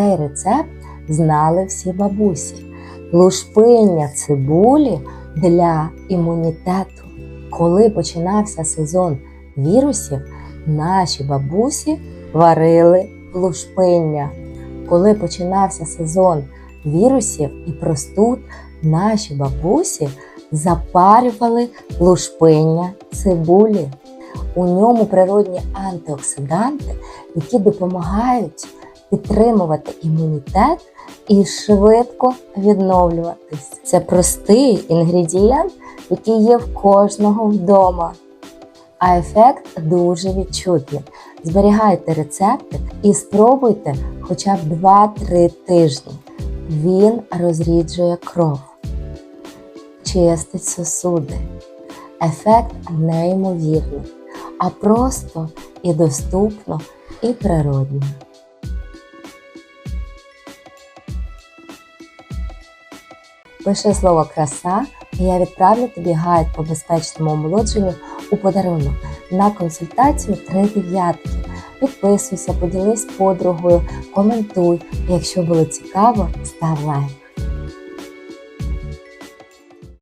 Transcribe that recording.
цей рецепт знали всі бабусі. Лушпиння цибулі для імунітету. Коли починався сезон вірусів, наші бабусі варили лушпиння. Коли починався сезон вірусів і простуд, наші бабусі запарювали лушпиння цибулі. У ньому природні антиоксиданти, які допомагають підтримувати імунітет і швидко відновлюватись. Це простий інгредієнт, який є в кожного вдома. А ефект дуже відчутний. Зберігайте рецептик і спробуйте хоча б 2-3 тижні. Він розріджує кров, чистить сосуди. Ефект неймовірний, а просто і доступно, і природно. Пиши слово краса, і я відправлю тобі гайд по безпечному омолодженню у подарунок на консультацію три дев'ятки. Підписуйся, поділись подругою, коментуй. Якщо було цікаво, став лайк.